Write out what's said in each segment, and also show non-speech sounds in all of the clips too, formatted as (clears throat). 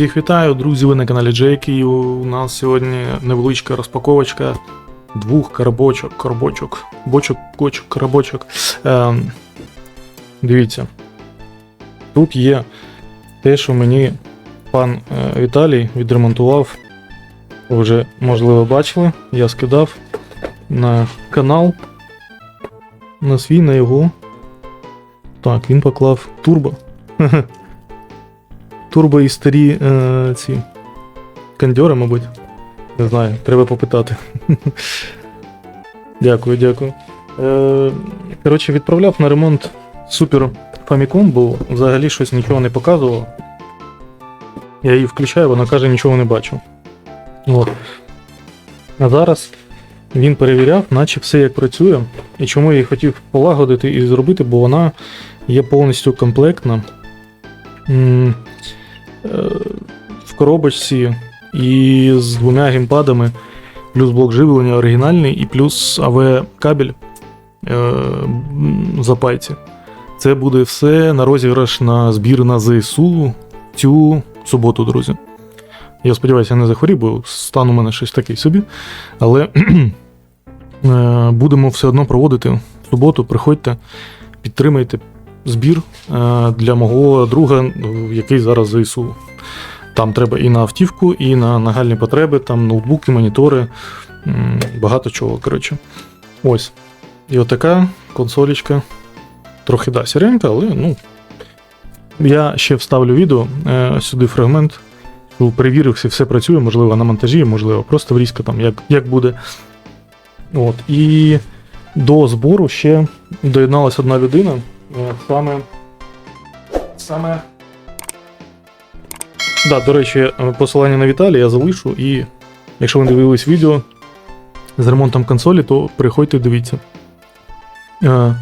Всіх вітаю, друзі! Ви на каналі Джейкі. І у нас сьогодні невеличка розпаковочка двох карбочок, карбочок, бочок, кочок, карбочок. Ем, дивіться. Тут є те, що мені пан е, Віталій відремонтував. Ви вже, можливо, бачили. Я скидав на канал. На свій, на його. Так, він поклав турбо. (laughs) Турбо і старі е, ці кондьори, мабуть. Не знаю, треба попитати. (laughs) дякую, дякую. Е, коротше, відправляв на ремонт Super Famicom, бо взагалі щось нічого не показувало. Я її включаю, вона каже, нічого не бачу. От. А зараз він перевіряв, наче все як працює. І чому я її хотів полагодити і зробити, бо вона є повністю комплектна. В коробочці і з двома геймпадами, плюс блок живлення оригінальний, і плюс АВ-кабель е, в запайці. Це буде все на розіграш на збір на ЗСУ цю суботу, друзі. Я сподіваюся, я не захворів, бо стан у мене щось такий собі. Але (clears throat) е, будемо все одно проводити в суботу. Приходьте, підтримайте збір е, для мого друга, е, який зараз ЗСУ. Там треба і на автівку, і на нагальні потреби, там ноутбуки, монітори, багато чого. коротше. Ось. І отака консолічка. Трохи да, сіренька, але ну. Я ще вставлю відео е, сюди фрагмент. Перевірив, все, все працює, можливо, на монтажі, можливо, просто врізка там, як, як буде. От. І до збору ще доєдналася одна людина. Е, Саме. Саме. Да, до речі, е, посилання на Віталія я залишу, і якщо ви дивились відео з ремонтом консолі, то приходьте дивіться. Е,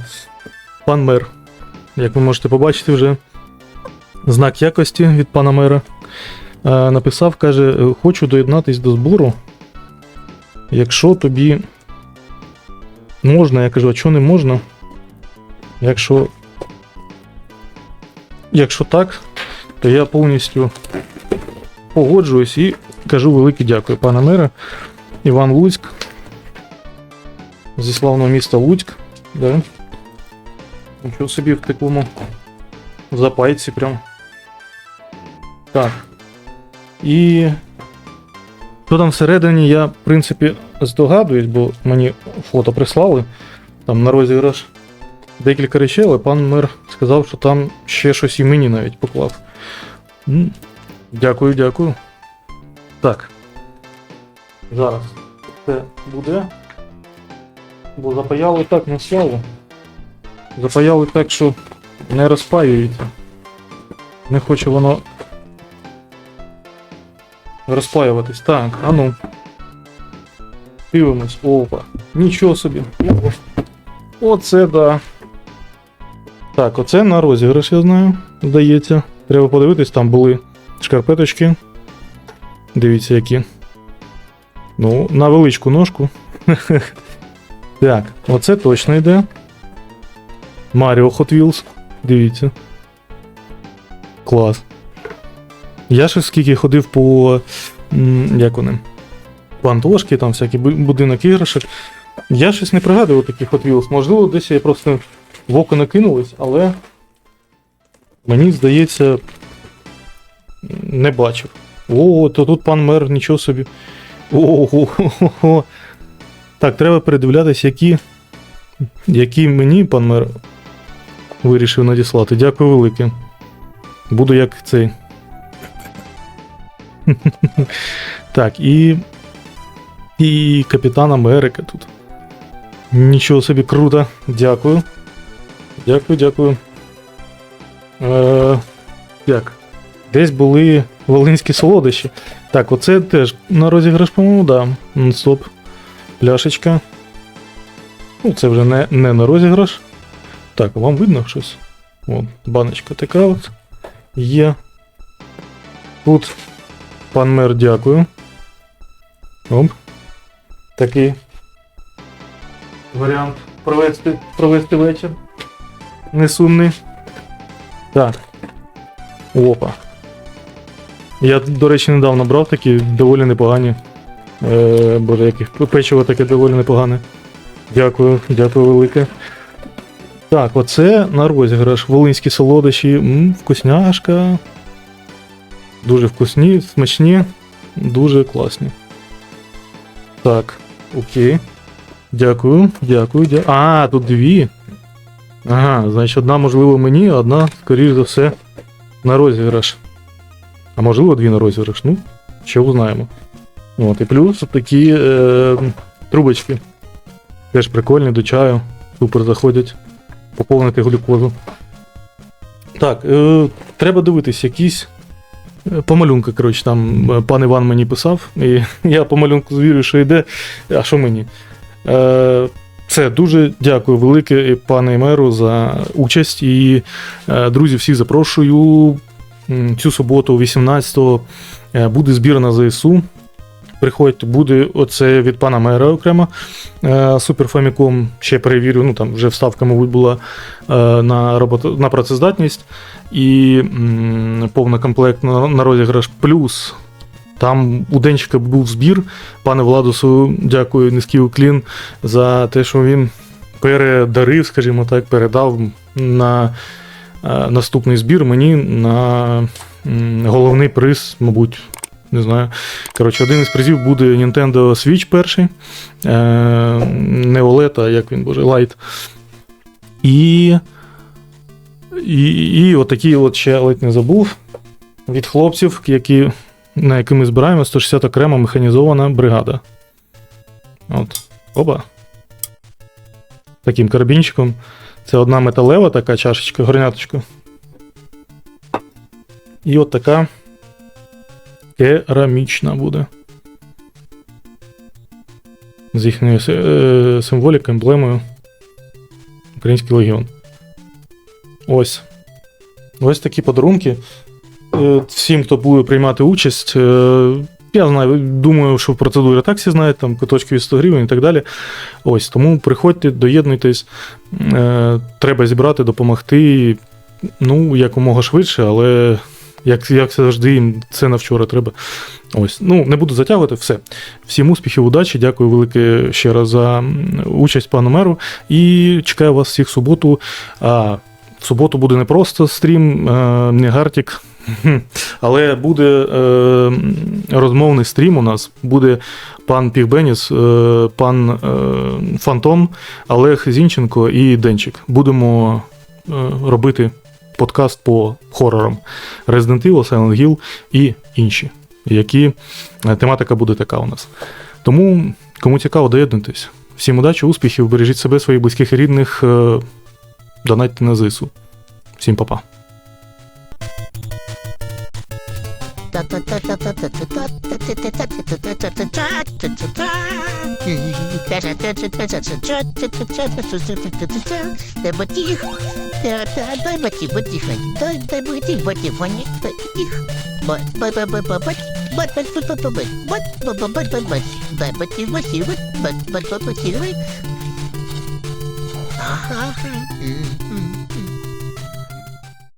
Пан мер, як ви можете побачити вже, знак якості від пана мера. Написав, каже: «Е, хочу доєднатись до збору. Якщо тобі можна, я кажу, а чого не можна? Якщо. Якщо так, то я повністю погоджуюсь і кажу велике дякую, пане мере. Іван Луцьк. Зі славного міста Луцьк. Да. Нічого собі в такому запайці прям. Так. І. Що там всередині, я, в принципі, здогадуюсь, бо мені фото прислали. Там на розіграш декілька речей, але пан мер сказав, що там ще щось і мені навіть поклав. Дякую, дякую. Так. Зараз це буде. Бо запаяли так на славу. Запаяли так, що не розпаюється. Не хоче воно розпаюватись. Так, а ну. Дивимось. Опа. Нічого собі. Оце да. Так, оце на розіграш, я знаю, здається. Треба подивитись, там були шкарпеточки. Дивіться, які. Ну, на величку ножку. (laughs) так, оце точно йде. Mario Hot Wheels. Дивіться. Клас. Я ще скільки ходив по. Як вони? По Антошки, там всякий будинок іграшок. Я щось не пригадую таких Hot Wheels. Можливо, десь я просто в око накинулись, але. Мені здається. Не бачив. О, то тут пан мер, нічого собі. Ого. Так, треба передивлятися, які. Які мені пан мер вирішив надіслати. Дякую велике. Буду як цей. (laughs) так, і. І Капітан Америка тут. Нічого собі круто. Дякую. Дякую, дякую. Е, як? Десь були волинські солодощі. Так, оце теж на розіграш, по-моєму, да. Стоп. Пляшечка. Ну, це вже не, не на розіграш. Так, вам видно щось? От, баночка така от. Є. Тут пан мер, дякую. Оп. Такий варіант провести, провести вечір. Несумний. Так. Опа. Я, до речі, недавно брав такі доволі непогані. Е, боже, яких печиво таке доволі непогане. Дякую, дякую велике. Так, оце на розіграш. Волинські солодощі. М, вкусняшка. Дуже вкусні, смачні, дуже класні. Так, окей. Дякую, дякую, дякую. А, тут дві. Ага, значить, одна, можливо, мені, а одна, скоріш за все, на розіграш. А можливо, дві на розіграш. Ну, ще узнаємо. От, і плюс такі е, трубочки. Теж прикольні до чаю. Супер заходять. Поповнити глюкозу. Так, е, треба дивитись, якісь. е, По малюнку, коротше, там е, пан Іван мені писав, і (laughs) я по малюнку звірю, що йде. А що мені? Е, це дуже дякую велике, пане меру, за участь. І, е, друзі, всіх запрошую. Цю суботу, 18-го, е, буде збір на ЗСУ. Приходьте, буде оце від пана мера окремо. Е, Super ще перевірю, ну там вже вставка, мабуть, була е, на, робото, на працездатність. І м, повний комплект на, на розіграш. Плюс там у Денчика був збір. Пане Владусу, дякую, низький уклін за те, що він передарив, скажімо так, передав на е, наступний збір мені на головний приз, мабуть. Не знаю. Коротше, один із призів буде Nintendo Switch перший. Е, не OLED, а як він, боже, Lite. І. І, і отакий от ще ледь не забув. Від хлопців, які, на які ми збираємо 160 окрема механізована бригада. От. Оба. Таким карабінчиком. Це одна металева така чашечка, горняточка. І от така керамічна буде. З їхньою е, символікою, емблемою. Український легіон. Ось. Ось такі подарунки. Е, Всім, хто буде приймати участь. е, Я знаю, думаю, що в процедурі так всі знають, там куточки від 100 гривень і так далі. Ось, тому приходьте, доєднуйтесь. Е, Треба зібрати, допомогти. Ну, якомога швидше, але як, як завжди, це на вчора треба. Ось, ну не буду затягувати, все. Всім успіхів, удачі. Дякую велике ще раз за участь пану меру. І чекаю вас всіх в суботу. А, в суботу буде не просто стрім, е, не гартік. (laughs) Але буде е, розмовний стрім у нас. Буде пан Пігбеніс, е, пан Фантом, Олег Зінченко і Денчик. Будемо робити подкаст по хорорам Resident Evil, Silent Hill і інші, які тематика буде така у нас. Тому, кому цікаво, доєднуйтесь. Всім удачі, успіхів, бережіть себе, своїх близьких і рідних, донайте на ЗИСу. Всім па-па. Дай батіг. Дай батіг, батіг. Дай, дай батіг, батіг. Вони,